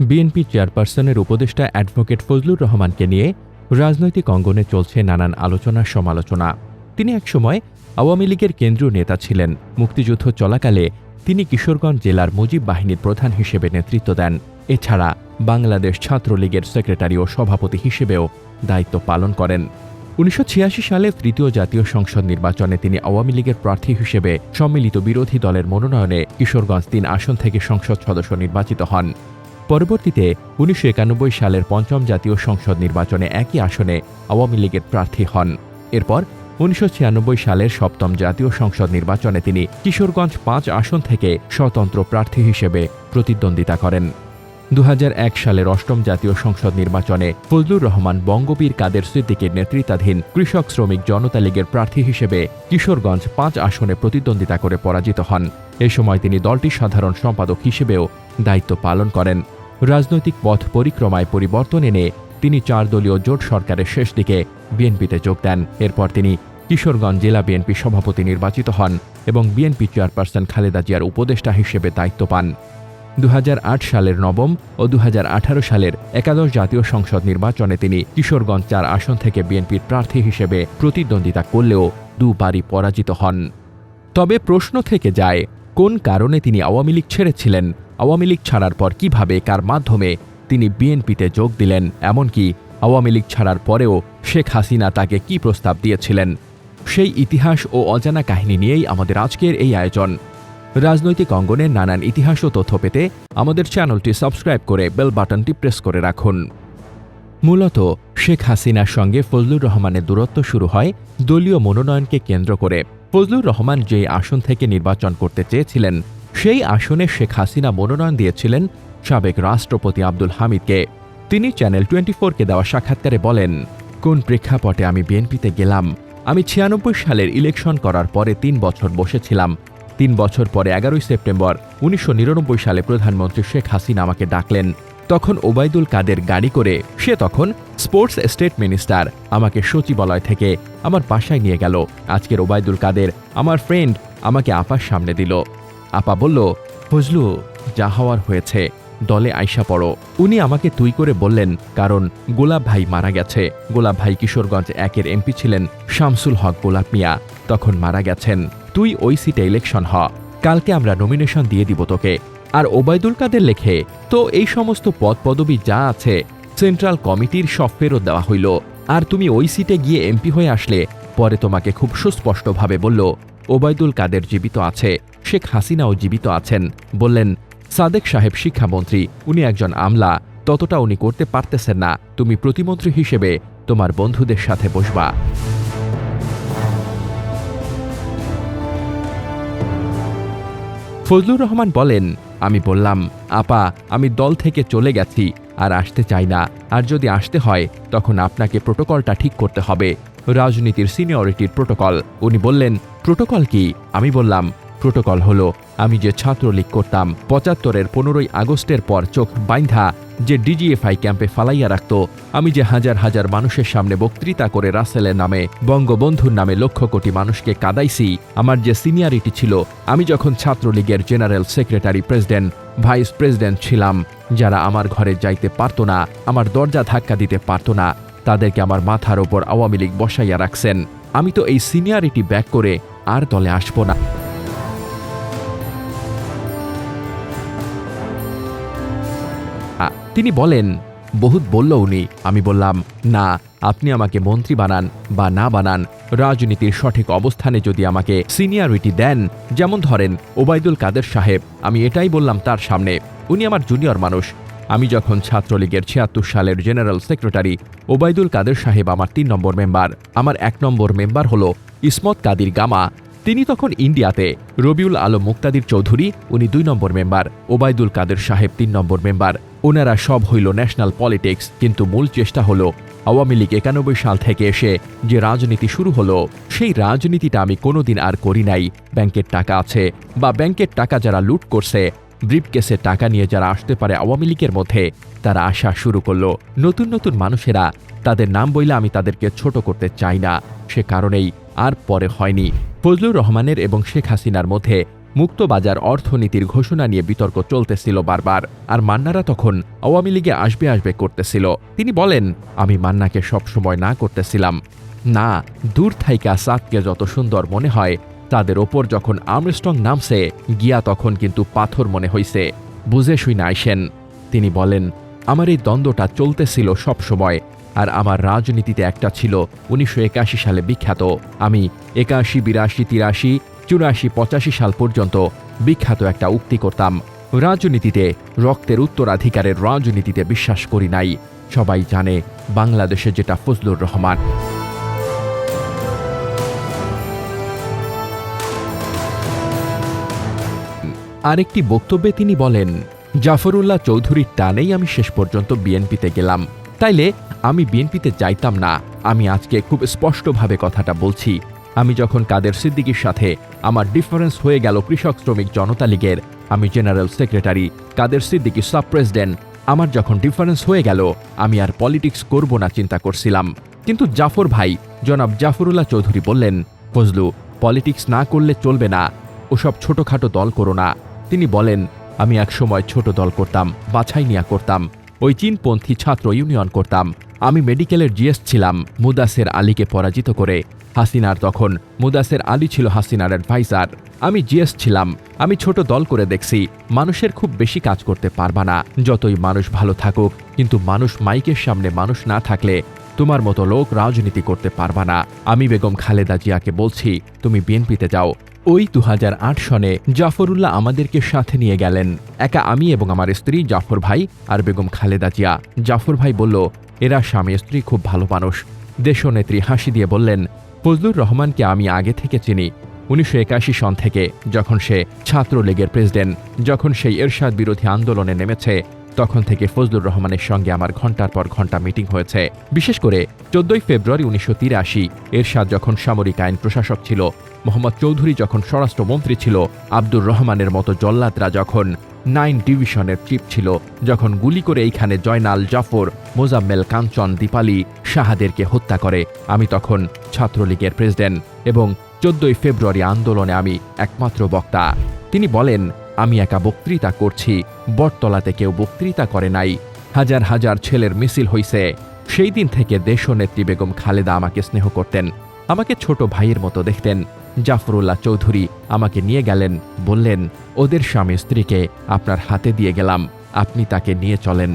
BNP চেয়ারপারসনের উপদেষ্টা advocate Fazlur রহমানকে নিয়ে রাজনৈতিক অঙ্গনে চলছে নানান আলোচনা সমালোচনা। তিনি একসময় আওয়ামী লীগের কেন্দ্রীয় নেতা ছিলেন। মুক্তিযুদ্ধ চলাকালে তিনি কিশোরগঞ্জ জেলার মুজিব বাহিনীর প্রধান হিসেবে নেতৃত্ব দেন। এছাড়া বাংলাদেশ ছাত্রলীগের সেক্রেটারি ও সভাপতি হিসেবেও দায়িত্ব পালন করেন। উনিশশো ছিয়াশি সালে তৃতীয় জাতীয় সংসদ নির্বাচনে তিনি আওয়ামী লীগের প্রার্থী হিসেবে সম্মিলিত বিরোধী দলের মনোনয়নে কিশোরগঞ্জ তিন আসন থেকে সংসদ সদস্য নির্বাচিত হন। পরবর্তীতে উনিশশো একানব্বই সালের পঞ্চম জাতীয় সংসদ নির্বাচনে একই আসনে আওয়ামী লীগের প্রার্থী হন। এরপর উনিশশো ছিয়ানব্বই সালের সপ্তম জাতীয় সংসদ নির্বাচনে তিনি কিশোরগঞ্জ পাঁচ আসন থেকে স্বতন্ত্র প্রার্থী হিসেবে প্রতিদ্বন্দ্বিতা করেন। দু হাজার এক সালের অষ্টম জাতীয় সংসদ নির্বাচনে ফজলুর রহমান বঙ্গবীর কাদের সিদ্দিকের নেতৃত্বাধীন কৃষক শ্রমিক জনতা লীগের প্রার্থী হিসেবে কিশোরগঞ্জ পাঁচ আসনে প্রতিদ্বন্দ্বিতা করে পরাজিত হন। এ সময় তিনি দলটির সাধারণ সম্পাদক হিসেবেও দায়িত্ব পালন করেন। রাজনৈতিক পথ পরিক্রমায় পরিবর্তন এনে তিনি চার দলীয় জোট সরকারের শেষ দিকে বিএনপিতে যোগ দেন। এরপর তিনি কিশোরগঞ্জ জেলা বিএনপি সভাপতি নির্বাচিত হন এবং বিএনপি চেয়ারপারসন খালেদা জিয়ার উপদেষ্টা হিসেবে দায়িত্ব পান। দু হাজার আট সালের নবম ও দু হাজার আঠারো সালের একাদশ জাতীয় সংসদ নির্বাচনে তিনি কিশোরগঞ্জ চার আসন থেকে বিএনপির প্রার্থী হিসেবে প্রতিদ্বন্দ্বিতা করলেও দুবারই পরাজিত হন। তবে প্রশ্ন থেকে যায়, কোন কারণে তিনি আওয়ামী লীগ ছেড়েছিলেন? আওয়ামী লীগ ছাড়ার পর কীভাবে, কার মাধ্যমে তিনি বিএনপিতে যোগ দিলেন, এমনকি আওয়ামী লীগ ছাড়ার পরেও শেখ হাসিনা তাকে কি প্রস্তাব দিয়েছিলেন? সেই ইতিহাস ও অজানা কাহিনী নিয়েই আমাদের আজকের এই আয়োজন। রাজনৈতিক অঙ্গনের নানান ইতিহাস ও তথ্য পেতে আমাদের চ্যানেলটি সাবস্ক্রাইব করে বেল বাটনটি প্রেস করে রাখুন। মূলত, শেখ হাসিনার সঙ্গে ফজলুর রহমানের দূরত্ব শুরু হয় দলীয় মনোনয়নকে কেন্দ্র করে। ফজলুর রহমান যে আসন থেকে নির্বাচন করতে চেয়েছিলেন সেই আসনে শেখ হাসিনা মনোনয়ন দিয়েছিলেন সাবেক রাষ্ট্রপতি আব্দুল হামিদকে। তিনি চ্যানেল টোয়েন্টি ফোরকে দেওয়া সাক্ষাৎকারে বলেন, কোন প্রেক্ষাপটে আমি বিএনপিতে গেলাম? আমি ছিয়ানব্বই সালের ইলেকশন করার পরে তিন বছর বসেছিলাম। তিন বছর পরে এগারোই সেপ্টেম্বর উনিশশো নিরানব্বই সালে প্রধানমন্ত্রী শেখ হাসিনা আমাকে ডাকলেন। তখন ওবায়দুল কাদের গাড়ি করে সে তখন স্পোর্টস স্টেট মিনিস্টার আমাকে সচিবালয় থেকে আমার বাসায় নিয়ে গেল। আজকের ওবায়দুল কাদের আমার ফ্রেন্ড আমাকে আপার সামনে দিল। আপা বলল, ফজলু, যা হওয়ার হয়েছে, দলে আইসা পড়ো। উনি আমাকে তুই করে বললেন, কারণ গোলাপ ভাই মারা গেছে। গোলাপ ভাই কিশোরগঞ্জ একের এমপি ছিলেন, শামসুল হক গোলাপ মিয়া, তখন মারা গেছেন। তুই ওই সিটে ইলেকশন হ, কালকে আমরা নমিনেশন দিয়ে দিব তোকে। আর ওবায়দুল কাদের লেখে, তো এই সমস্ত পদ পদবি যা আছে, সেন্ট্রাল কমিটির সব ফেরত দেওয়া হইল। আর তুমি ওই সিটে গিয়ে এমপি হয়ে আসলে, পরে তোমাকে খুব সুস্পষ্টভাবে বলল, ওবায়দুল কাদের জীবিত আছে। শেখ হাসিনাও জীবিত আছেন। বললেন, সাদেক সাহেব শিক্ষামন্ত্রী, উনি একজন আমলা, ততটা উনি করতে পারতেছেন না। তুমি প্রতিমন্ত্রী হিসেবে তোমার বন্ধুদের সাথে বসবা। ফজলুর রহমান বলেন, আমি বললাম, আপা, আমি দল থেকে চলে গেছি, আর আসতে চাই না। আর যদি আসতে হয়, তখন আপনাকে প্রোটোকলটা ঠিক করতে হবে। রাজনীতির সিনিয়রিটির প্রোটোকল। উনি বললেন, প্রোটোকল কি? আমি বললাম প্রোটোকল হলো, আমি যে ছাত্রলীগ করতাম, পঁচাত্তরের পনেরোই আগস্টের পর চোখ বাইন্ধা, যে ডিজিএফআই ক্যাম্পে ফালাইয়া রাখত, আমি যে হাজার হাজার মানুষের সামনে বক্তৃতা করে রাসেলের নামে, বঙ্গবন্ধুর নামে লক্ষ কোটি মানুষকে কাদাইছি, আমার যে সিনিয়রিটি ছিল, আমি যখন ছাত্রলীগের general secretary president, vice president ছিলাম, যারা আমার ঘরে যাইতে পারত না, আমার দরজা ধাক্কা দিতে পারত না, তাদেরকে আমার মাথার ওপর আওয়ামী লীগ বসাইয়া রাখছেন, আমি তো এই সিনিয়রিটি ব্যাক করে আর দলে আসব না। তিনি বলেন, বহুত বলল উনি। আমি বললাম, না, আপনি আমাকে মন্ত্রী বানান বা না বানান। রাজনীতির সঠিক অবস্থানে যদি আমাকে সিনিয়রিটি দেন, যেমন ধরেন ওবায়দুল কাদের সাহেব, আমি এটাই বললাম তার সামনে। উনি আমার জুনিয়র মানুষ। আমি যখন ছাত্রলীগের ছিয়াত্তর সালের জেনারেল সেক্রেটারি, ওবায়দুল কাদের সাহেব আমার তিন নম্বর মেম্বার। আমার এক নম্বর মেম্বার হলো ইসমত কাদির গামা। তিনি তখন ইন্ডিয়াতে। রবিউল আলম মুক্তাদির চৌধুরী, উনি দুই নম্বর মেম্বার। ওবায়দুল কাদের সাহেব তিন নম্বর মেম্বার। ওনারা সব হইল ন্যাশনাল পলিটিক্স কিন্তু মূল চেষ্টা হলো আওয়ামী লীগ একানব্বই সাল থেকে এসে যে রাজনীতি শুরু হলো, সেই রাজনীতিটা আমি কোনোদিন আর করি নাই। ব্যাংকের টাকা আছে বা ব্যাংকের টাকা যারা লুট করছে, ব্রিফকেসে টাকা নিয়ে যারা আসতে পারে আওয়ামী লীগের মধ্যে, তারা আসা শুরু করল। নতুন নতুন মানুষেরা তাদের নাম বইলে আমি তাদেরকে ছোট করতে চাই না। সে কারণেই আর পরে হয়নি। ফজলুর রহমানের এবং শেখ হাসিনার মধ্যে মুক্তবাজার অর্থনীতির ঘোষণা নিয়ে বিতর্ক চলতেছিল বারবার, আর মান্নারা তখন আওয়ামী লীগে আসবে আসবে করতেছিল। তিনি বলেন, আমি মান্নাকে সবসময় না করতেছিলাম। না, দূর থাইকা সাতকে যত সুন্দর মনে হয়, তাদের ওপর যখন আমস্ট্রং নামছে, গিয়া তখন কিন্তু পাথর মনে হইছে। বুঝে শুই না আইসেন। তিনি বলেন, আমার এই দ্বন্দ্বটা চলতেছিল সব সময়, আর আমার রাজনীতিতে একটা ছিল উনিশশো একাশি সালে বিখ্যাত। আমি একাশি, বিরাশি, তিরাশি চুরাশি পঁচাশি সাল পর্যন্ত বিখ্যাত একটা উক্তি করতাম রাজনীতিতে রক্তের উত্তরাধিকারের রাজনীতিতে বিশ্বাস করি নাই। সবাই জানে বাংলাদেশে যেটা ফজলুর রহমান। আরেকটি বক্তব্যে তিনি বলেন, জাফরুল্লাহ চৌধুরীর টানেই আমি শেষ পর্যন্ত বিএনপিতে গেলাম। তাইলে আমি বিএনপিতে যাইতাম না। আমি আজকে খুব স্পষ্টভাবে কথাটা বলছি। আমি যখন কাদের সিদ্দিকীর সাথে আমার ডিফারেন্স হয়ে গেল কৃষক শ্রমিক জনতা লীগের, আমি জেনারেল সেক্রেটারি, কাদের সিদ্দিকী সাব প্রেসিডেন্ট আমার যখন ডিফারেন্স হয়ে গেল, আমি আর পলিটিক্স করব না চিন্তা করছিলাম। কিন্তু জাফর ভাই, জনাব জাফরুল্লাহ চৌধুরী বললেন, ফজলু, পলিটিক্স না করলে চলবে না, ওসব ছোটখাটো দল করো না। তিনি বলেন, আমি একসময় ছোট দল করতাম, বাছাই নিয়া করতাম। ওই চীনপন্থী ছাত্র ইউনিয়ন করতাম। আমি মেডিকেলের জিএস ছিলাম, মুদাসের আলীকে পরাজিত করে। হাসিনার তখন, মুদাসের আলী ছিল হাসিনার অ্যাডভাইজার আমি জিএস ছিলাম, আমি ছোট দল করে দেখছি, মানুষের খুব বেশি কাজ করতে পারবা না। যতই মানুষ ভালো থাকুক, কিন্তু মানুষ মাইকের সামনে মানুষ না থাকলে তোমার মতো লোক রাজনীতি করতে পারবা না। আমি বেগম খালেদা জিয়াকে বলছি, তুমি বিএনপিতে যাও। ওই দু হাজার আট সনে জাফরুল্লাহ আমাদেরকে সাথে নিয়ে গেলেন। একা আমি এবং আমার স্ত্রী জাফর ভাই আর বেগম খালেদা জিয়া। জাফর ভাই বলল, এরা স্বামী স্ত্রী খুব ভালো মানুষ। দেশনেত্রী হাসি দিয়ে বললেন, ফজলুর রহমানকে আমি আগে থেকে চিনি। উনিশশো একাশি সন থেকে যখন সে ছাত্রলীগের প্রেসিডেন্ট, যখন সেই এরশাদ বিরোধী আন্দোলনে নেমেছে তখন থেকে ফজলুর রহমানের সঙ্গে আমার ঘণ্টার পর ঘণ্টা মিটিং হয়েছে। বিশেষ করে চোদ্দই ফেব্রুয়ারি উনিশশো তিরাশি, এরশাদ যখন সামরিক আইন প্রশাসক ছিল, মোহাম্মদ চৌধুরী যখন স্বরাষ্ট্রমন্ত্রী ছিল, আব্দুর রহমানের মতো জল্লাদরা যখন নাইন ডিভিশনের চিফ ছিল, যখন গুলি করে এইখানে জয়নাল জাফর, মোজাম্মেল কাঞ্চন দীপালি শাহাদেরকে হত্যা করে, আমি তখন ছাত্রলীগের প্রেসিডেন্ট এবং চোদ্দই ফেব্রুয়ারি আন্দোলনে আমি একমাত্র বক্তা। তিনি বলেন আমি একা বক্তৃতা করছি। বটতলাতে কেউ বক্তৃতা করে নাই। হাজার হাজার ছেলের মিছিল হইছে। সেই দিন থেকে দেশনেত্রী বেগম খালেদা আমাকে স্নেহ করতেন। আমাকে ছোট ভাইয়ের মতো দেখতেন। জাফরুল্লাহ চৌধুরী আমাকে নিয়ে গেলেন, বললেন, ওদের স্বামী স্ত্রীকে আপনার হাতে দিয়ে গেলাম। আপনি তাকে নিয়ে চলেন।